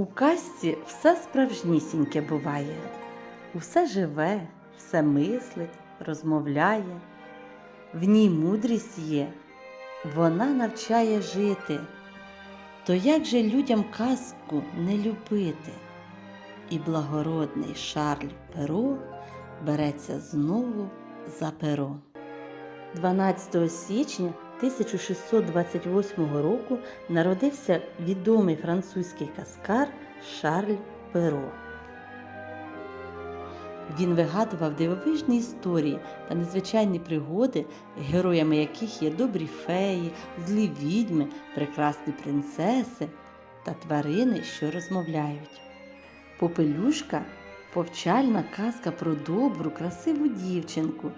У казці все справжнісіньке буває, усе живе, все мислить, розмовляє, в ній мудрість є, вона навчає жити. То як же людям казку не любити? І благородний Шарль Перо береться знову за перо. 12 січня 1628 року народився відомий французький казкар Шарль Перо. Він вигадував дивовижні історії та незвичайні пригоди, героями яких є добрі феї, злі відьми, прекрасні принцеси та тварини, що розмовляють. Попелюшка повчальна казка про добру, красиву дівчинку,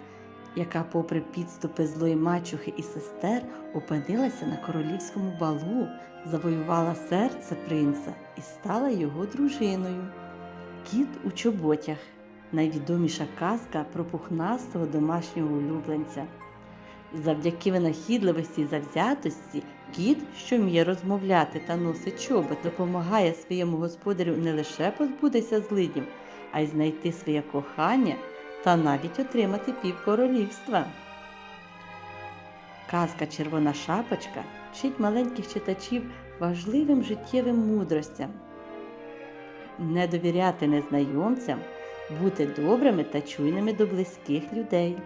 яка, попри підступи злої мачухи і сестер, опинилася на королівському балу, завоювала серце принца і стала його дружиною. Кіт у чоботях найвідоміша казка про пухнастого домашнього улюбленця. Завдяки винахідливості і завзятості кіт, що вміє розмовляти та носить чобот, допомагає своєму господарю не лише позбутися злиднів, а й знайти своє кохання та навіть отримати півкоролівства. Казка Червона шапочка вчить маленьких читачів важливим життєвим мудростям. Не довіряти незнайомцям, бути добрими та чуйними до близьких людей.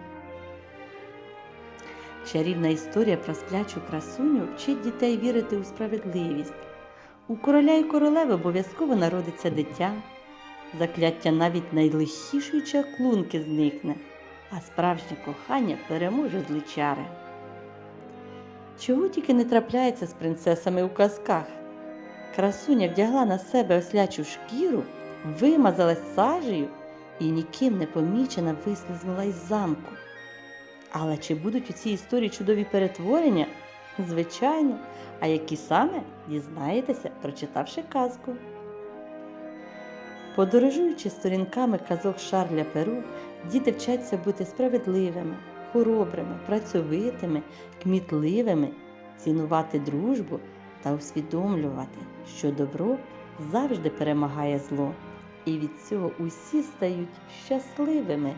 Чарівна історія про сплячу красуню вчить дітей вірити у справедливість. У короля і королеви обов'язково народиться дитя. Закляття навіть найлихішої чаклунки зникне, а справжнє кохання переможе злі чари. Чого тільки не трапляється з принцесами у казках. Красуня вдягла на себе ослячу шкіру, вимазалась сажею і ніким не помічена вислизнула із замку. Але чи будуть у цій історії чудові перетворення? Звичайно, а які саме дізнаєтеся, прочитавши казку. Подорожуючи сторінками казок Шарля Перу, діти вчаться бути справедливими, хоробрими, працьовитими, кмітливими, цінувати дружбу та усвідомлювати, що добро завжди перемагає зло, і від цього усі стають щасливими.